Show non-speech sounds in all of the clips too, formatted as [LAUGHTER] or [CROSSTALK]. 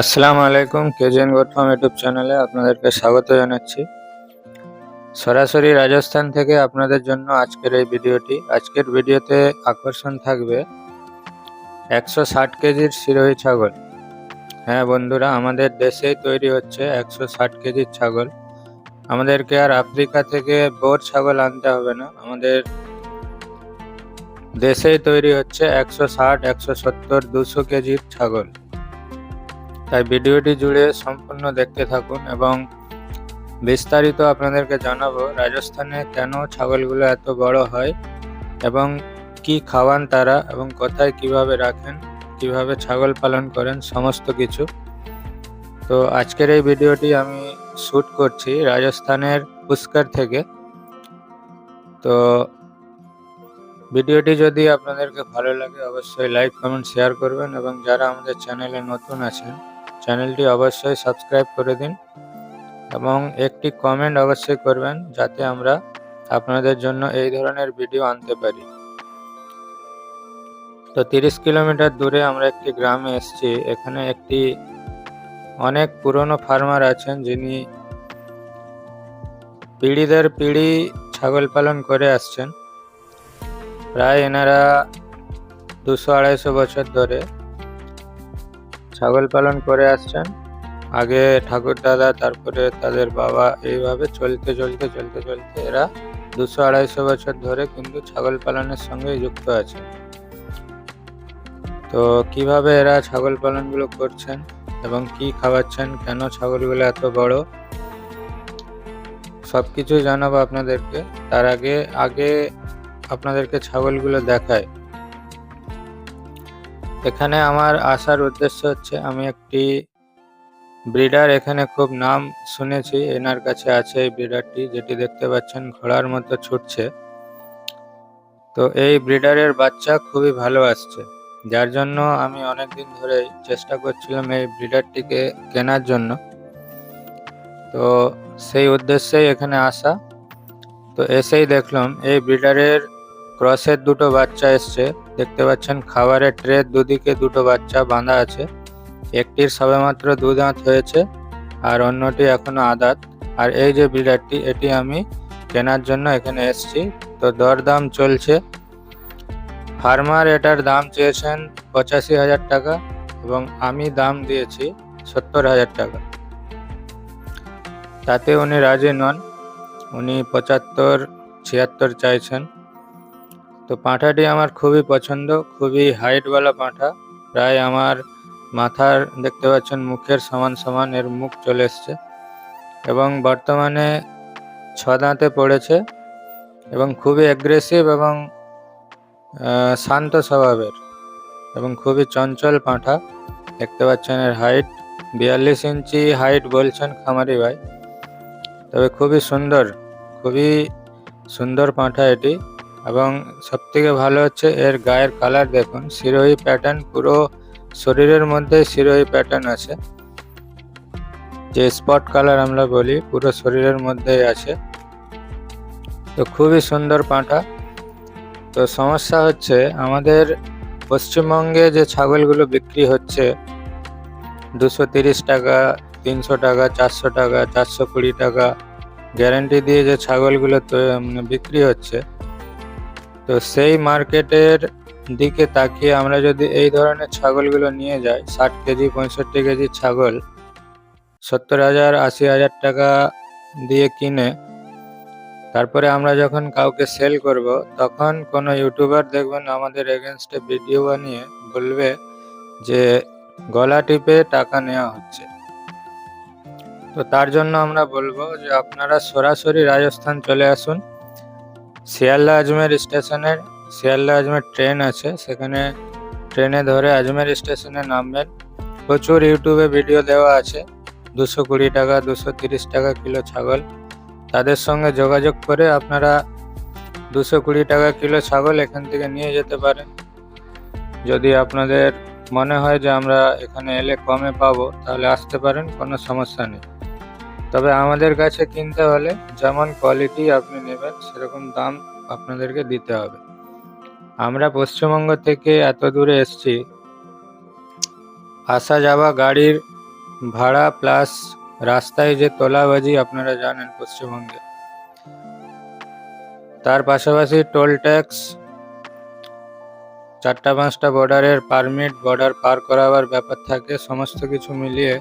আসসালামু আলাইকুম KGN goat YouTube চ্যানেলে আপনাদেরকে স্বাগত জানাচ্ছি। সরাসরি রাজস্থান থেকে আপনাদের জন্য আজকের এই ভিডিওটি। আজকের ভিডিওতে আকর্ষণ থাকবে একশো ষাট কেজির সিরোহী ছাগল। হ্যাঁ বন্ধুরা, আমাদের দেশেই তৈরি হচ্ছে একশো ষাট কেজির ছাগল। আমাদেরকে আর আফ্রিকা থেকে বোর ছাগল আনতে হবে না। আমাদের দেশেই তৈরি হচ্ছে একশো ষাট, একশো সত্তর, দুশো কেজির ছাগল। তাই ভিডিওটি জুড়ে সম্পূর্ণ দেখতে থাকুন এবং বিস্তারিত আপনাদেরকে জানাব রাজস্থানে কেন ছাগলগুলো এত বড় হয় এবং কি খাওয়ান তারা এবং কোথায় কীভাবে রাখেন, কীভাবে ছাগল পালন করেন, সমস্ত কিছু। তো আজকের এই ভিডিওটি আমি শ্যুট করছি রাজস্থানের পুষ্কর থেকে। তো ভিডিওটি যদি আপনাদেরকে ভালো লাগে, অবশ্যই লাইক কমেন্ট শেয়ার করবেন এবং যারা আমাদের চ্যানেলে নতুন আছেন, চ্যানেলটি অবশ্যই সাবস্ক্রাইব করে দিন এবং একটি কমেন্ট অবশ্যই করবেন যাতে আমরা আপনাদের জন্য এই ধরনের ভিডিও আনতে পারি। তো তিরিশ কিলোমিটার দূরে আমরা একটি গ্রামে এসেছি। এখানে একটি অনেক পুরনো ফার্মার আছেন যিনি পিড়িদের পিড়ি ছাগল পালন করে আসছেন। প্রায় এনারা দুশো আড়াইশো বছর ধরে ছাগল পালন করে আসছেন। আগে ঠাকুর দাদা, তারপরে তাদের বাবা এইভাবে চলতে চলতে চলতে চলতে এরা দুশো আড়াইশো বছর ধরে কিন্তু ছাগল পালনের সঙ্গে যুক্ত আছে। তো কীভাবে এরা ছাগল পালনগুলো করছেন এবং কি খাওয়াচ্ছেন, কেন ছাগলগুলো এত বড় সব কিছুই জানাব আপনাদেরকে। তার আগে আগে আপনাদেরকে ছাগলগুলো দেখায়। এখানে আমার আসার উদ্দেশ্য হচ্ছে, আমি একটি ব্রিডার এখানে খুব নাম শুনেছি, এনার কাছে আছে এই ব্রিডারটি, যেটি দেখতে পাচ্ছেন ঘোড়ার মতো ছুটছে। তো এই ব্রিডারের বাচ্চা খুবই ভালো আসছে, যার জন্য আমি অনেক দিন ধরে চেষ্টা করছিলাম এই ব্রিডারটিকে কেনার জন্য। তো সেই উদ্দেশ্যেই এখানে আসা। তো এসেই দেখলাম, এই ব্রিডারের ক্রসের দুটো বাচ্চা এসছে। দেখতে পাচ্ছেন খাবারের ট্রে দুদিকে দুটো বাচ্চা বাঁধা আছে। একটির সবেমাত্র দু দাঁত হয়েছে আর অন্যটি এখনও আদাত। আর এই যে বিড়ারটি এটি আমি কেনার জন্য এখানে এসেছি। তো দরদাম চলছে। ফার্মার এটার দাম চেয়েছেন পঁচাশি হাজার টাকা এবং আমি দাম দিয়েছি সত্তর হাজার টাকা। তাতে উনি রাজি নন। উনি পঁচাত্তর, ছিয়াত্তর চাইছেন। তো পাঁঠাটি আমার খুবই পছন্দ, খুবই হাইটওয়ালা পাঁঠা। প্রায় আমার মাথার দেখতে পাচ্ছেন মুখের সমান সমান এর মুখ চলে এসছে। এবং বর্তমানে ছ দাঁতে পড়েছে এবং খুবই অ্যাগ্রেসিভ এবং শান্ত স্বভাবের এবং খুবই চঞ্চল পাঁঠা। দেখতে পাচ্ছেন এর হাইট বিয়াল্লিশ ইঞ্চি হাইট বলছেন খামারি ভাই। তবে খুবই সুন্দর খুবই সুন্দর পাঁঠা এটি। এবং সবথেকে ভালো হচ্ছে এর গায়ের কালার দেখুন সিরোহি প্যাটার্ন পুরো শরীরের মধ্যে সিরোহি প্যাটার্ন আছে। যে স্পট কালার আমরা বলি, পুরো শরীরের মধ্যেই আছে। তো খুবই সুন্দর পাঁঠা। তো সমস্যা হচ্ছে আমাদের পশ্চিমবঙ্গে যে ছাগলগুলো বিক্রি হচ্ছে, দুশো তিরিশ টাকা, তিনশো টাকা, চারশো টাকা, চারশো কুড়ি টাকা গ্যারেন্টি দিয়ে যে ছাগলগুলো বিক্রি হচ্ছে তো সেই মার্কেটের দিকে তাকিয়ে আমরা যদি এই ধরনের ছাগলগুলো নিয়ে যাই, ষাট কেজি, পঁয়ষট্টি কেজি ছাগল, সত্তর হাজার, আশি হাজার টাকা দিয়ে কিনে, তারপরে আমরা যখন কাউকে সেল করব, তখন কোনো ইউটিউবার দেখবেন আমাদের এগেনস্টে ভিডিও বানিয়ে বলবে যে গলা টিপে টাকা নেওয়া হচ্ছে। তো তার জন্য আমরা বলব যে আপনারা সরাসরি রাজস্থান চলে আসুন। শিয়ালদা আজমের স্টেশনের, শিয়ালদা আজমের ট্রেন আছে, সেখানে ট্রেনে ধরে আজমের স্টেশনে নামবেন। প্রচুর ইউটিউবে ভিডিও দেওয়া আছে, দুশো কুড়ি টাকা, দুশো তিরিশ টাকা কিলো ছাগল। তাদের সঙ্গে যোগাযোগ করে আপনারা দুশো কুড়ি টাকা কিলো ছাগল এখান থেকে নিয়ে যেতে পারেন। যদি আপনাদের মনে হয় যে আমরা এখানে এলে কমে পাবো, তাহলে আসতে পারেন, কোনো সমস্যা নেই। তবে আমাদের কাছে কিনতে হলে যেমন কোয়ালিটি আপনি নেবেন, সেরকম দাম আপনাদেরকে দিতে হবে। আমরা পশ্চিমবঙ্গ থেকে এত দূরে এসছি, আসা যাওয়া গাড়ির ভাড়া প্লাস রাস্তায় যে তোলাবাজি আপনারা জানেন পশ্চিমবঙ্গে। তার পাশাপাশি টোল ট্যাক্স চারটা পাঁচটা বর্ডারের পারমিট বর্ডার পার করাবার ব্যাপার থাকে, সমস্ত কিছু মিলিয়ে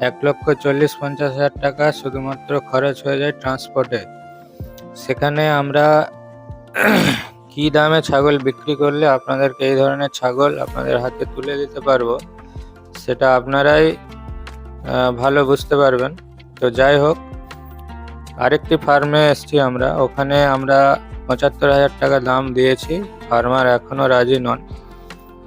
এক লক্ষ চল্লিশ পঞ্চাশ হাজার টাকা শুধুমাত্র খরচ হয়ে যায় ট্রান্সপোর্টে সেখানে আমরা [CLEARS THROAT] কি দামে ছাগল বিক্রি করলে আপনাদেরকে এই ধরনের ছাগল আপনাদের হাতে তুলে দিতে পারব, সেটা আপনারাই ভালো বুঝতে পারবেন। তো যাই হোক, আরেকটি ফার্মে এসছি আমরা। ওখানে আমরা পঁচাত্তর হাজার টাকা দাম দিয়েছি। ফার্মার এখনও রাজি নন।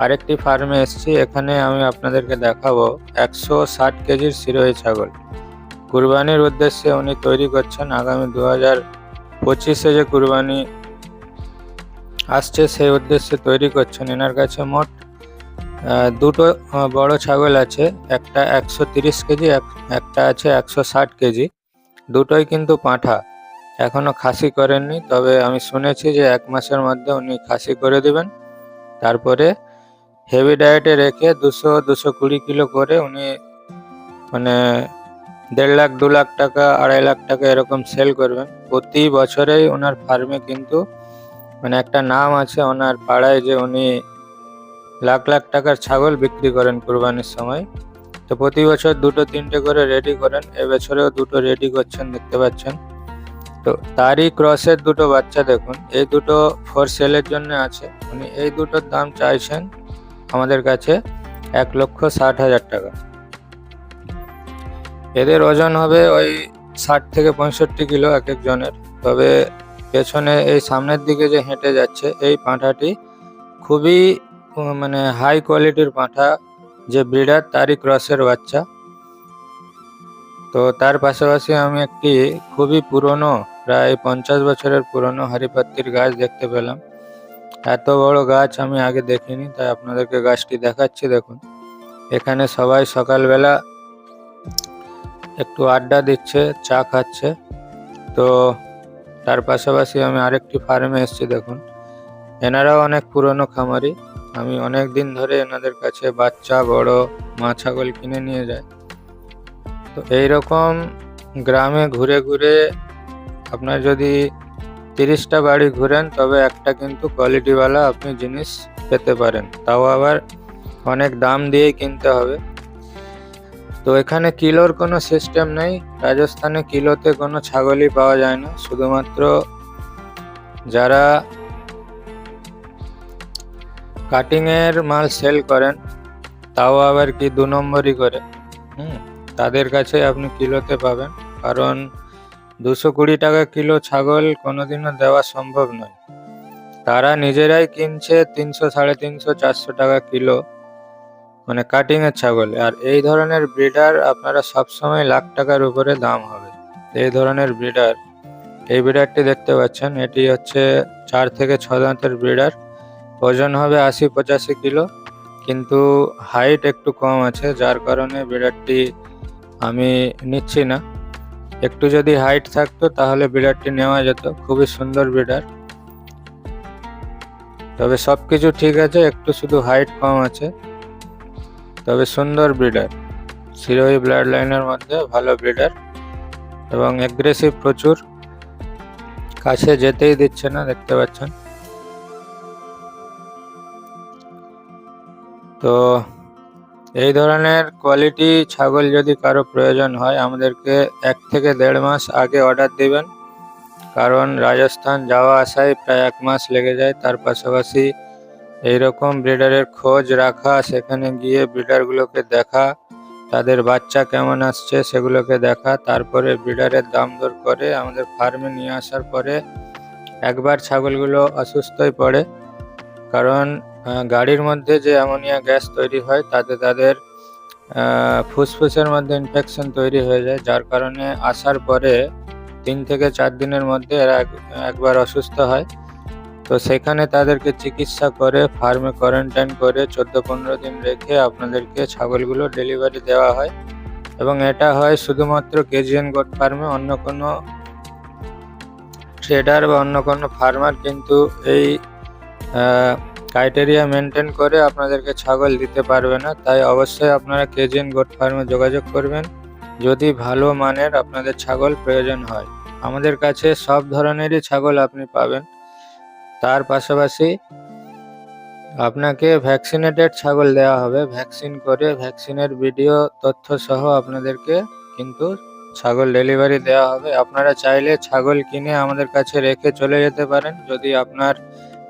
আরেকটি ফার্মে এসছি, এখানে আমি আপনাদেরকে দেখাবো একশো ষাট কেজির সিরোহি ছাগল। কুরবানির উদ্দেশ্যে উনি তৈরি করছেন আগামী দু হাজার পঁচিশে যে কুরবানি আসছে, সেই উদ্দেশ্যে তৈরি করছেন। এনার কাছে মোট দুটো বড় ছাগল আছে, একটা একশো তিরিশ কেজি, এক- একটা আছে একশো ষাট কেজি। দুটোই কিন্তু পাঁঠা, এখনও খাসি করেননি, তবে আমি শুনেছি যে এক মাসের মধ্যে উনি খাসি করে দিবেন। তারপরে হেভি ডায়েটে রেখে দুশো দুশো কুড়ি কিলো করে উনি মানে দেড় লাখ, দু লাখ টাকা, আড়াই লাখ টাকা এরকম সেল করবেন। প্রতি বছরেই ওনার ফার্মে কিন্তু মানে একটা নাম আছে, ওনার পাড়ায় যে উনি লাখ লাখ টাকার ছাগল বিক্রি করেন কুরবানির সময়। তো প্রতি বছর দুটো, তিনটে করে রেডি করেন। এবছরেও দুটো রেডি করছেন, দেখতে পাচ্ছেন। তো তারই ক্রসের দুটো বাচ্চা দেখুন। এই দুটো ফর সেলের জন্য আছে। উনি এই দুটোর দাম চাইছেন আমাদের কাছে এক লক্ষ ষাট হাজার টাকা। এদের ওজন হবে ওই ষাট থেকে পঁয়ষট্টি কিলো এক একজনের। তবে পেছনে এই সামনের দিকে যে হেঁটে যাচ্ছে, এই পাঁঠাটি খুবই মানে হাই কোয়ালিটির পাঁঠা, যে ব্রিডার তারই ক্রসের বাচ্চা। তো তার পাশাপাশি আমি একটি খুবই পুরনো, প্রায় পঞ্চাশ বছরের পুরনো হারিপাত্তির গাছ দেখতে পেলাম। এত বড় গাছ আমি আগে দেখিনি, তাই আপনাদেরকে গাছটি দেখাচ্ছি, দেখুন। এখানে সবাই সকালবেলা একটু আড্ডা দিচ্ছে, চা খাচ্ছে। তো তার পাশাপাশি আমি আরেকটি ফার্মে এসেছি, দেখুন। এনারাও অনেক পুরনো খামারি। আমি অনেক দিন ধরে এনাদের কাছে বাচ্চা, বড়, মা ছাগল কিনে নিয়ে যাই। তো এইরকম গ্রামে ঘুরে ঘুরে আপনার যদি তিরিশটা বাড়ি ঘুরেন, তবে একটা কিন্তু কোয়ালিটিওয়ালা আপনি জিনিস পেতে পারেন। তাও আবার অনেক দাম দিয়ে কিনতে হবে। তো এখানে কিলোর কোনো সিস্টেম নেই। রাজস্থানে কিলোতে কোনো ছাগলই পাওয়া যায় না। শুধুমাত্র যারা কাটিংয়ের মাল সেল করেন, তাও আবার কি দু নম্বরই করে। হুম, তাদের কাছে আপনি কিলোতে পাবেন। কারণ দুশো কুড়ি টাকা কিলো ছাগল কোনোদিনও দেওয়া সম্ভব নয়। তারা নিজেরাই কিনছে তিনশো সাড়ে তিনশো চারশো টাকা কিলো মানে কাটিংয়ের ছাগল। আর এই ধরনের ব্রিডার আপনারা সবসময় লাখ টাকার উপরে দাম হবে। এই ধরনের ব্রিডার এই ব্রিডারটি দেখতে পাচ্ছেন, এটি হচ্ছে চার থেকে ছ দাঁতের ব্রিডার ওজন হবে আশি পঁচাশি কিলো, কিন্তু হাইট একটু কম আছে, যার কারণে বিড়ারটি আমি নিচ্ছি না। একটু যদি হাইট থাকতো তাহলে বিড়ারটি নেওয়া যেত। খুবই সুন্দর বিড়ার তবে সব কিছু ঠিক আছে, একটু শুধু হাইট কম আছে। তবে সুন্দর ব্রিডার সিরোহি ব্লাড লাইনের মধ্যে ভালো ব্রিডার এবং অ্যাগ্রেসিভ প্রচুর। কাছে যেতেই দিচ্ছে না, দেখতে পাচ্ছেন। তো এই ধরনের কোয়ালিটি ছাগল যদি কারও প্রয়োজন হয়, আমাদেরকে এক থেকে দেড় মাস আগে অর্ডার দিবেন। কারণ রাজস্থান যাওয়া আসায় প্রায় এক মাস লেগে যায়। তার পাশাপাশি এইরকম ব্রিডারের খোঁজ রাখা, সেখানে গিয়ে ব্রিডারগুলোকে দেখা, তাদের বাচ্চা কেমন আসছে সেগুলোকে দেখা, তারপরে ব্রিডারের দাম দর করে আমাদের ফার্মে নিয়ে আসার পরে একবার ছাগলগুলো অসুস্থই পড়ে। কারণ গাড়ির মধ্যে যে অ্যামোনিয়া গ্যাস তৈরি হয়, তাতে তাদের ফুসফুসের মধ্যে ইনফেকশন তৈরি হয়ে যায়, যার কারণে আসার পরে তিন থেকে চার দিনের মধ্যে এরা এক- একবার অসুস্থ হয়। তো সেখানে তাদেরকে চিকিৎসা করে, ফার্মে কোয়ারেন্টাইন করে চোদ্দ পনেরো দিন রেখে আপনাদেরকে ছাগলগুলো ডেলিভারি দেওয়া হয়। এবং এটা হয় শুধুমাত্র কেজিএন গোট ফার্মে, অন্য কোনো ট্রেডার বা অন্য কোনো ফার্মার কিন্তু এই ক্রাইটেরিয়া মেনটেন করে আপনাদেরকে ছাগল দিতে পারবে না, তাই অবশ্যই আপনারা কেজিএন গোট ফার্মে যোগাযোগ করবেন, যদি ভালো মানের আপনাদের ছাগল প্রয়োজন হয়। আমাদের কাছে সব ধরনেরই ছাগল আপনি পাবেন। তার পাশাপাশি আপনাকে ভ্যাকসিনেটেড ছাগল দেওয়া হবে। ভ্যাকসিন করে ভ্যাকসিনের ভিডিও তথ্য সহ আপনাদেরকে কিন্তু ছাগল ডেলিভারি দেওয়া হবে। আপনারা চাইলে ছাগল কিনে আমাদের কাছে রেখে চলে যেতে পারেন, যদি আপনার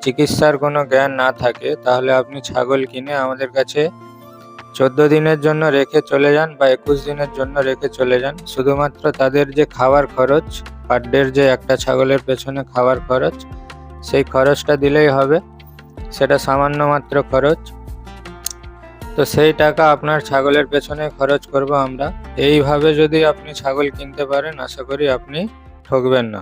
চিকিৎসার কোনো জ্ঞান না থাকে, তাহলে আপনি ছাগল কিনে আমাদের কাছে চোদ্দ দিনের জন্য রেখে চলে যান বা একুশ দিনের জন্য রেখে চলে যান। শুধুমাত্র তাদের যে খাওয়ার খরচ পার ডের যে একটা ছাগলের পেছনে খাওয়ার খরচ, সেই খরচটা দিলেই হবে। সেটা সামান্য মাত্র খরচ। তো সেই টাকা আপনার ছাগলের পেছনে খরচ করব আমরা। এইভাবে যদি আপনি ছাগল কিনতে পারেন, আশা করি আপনি ঠকবেন না।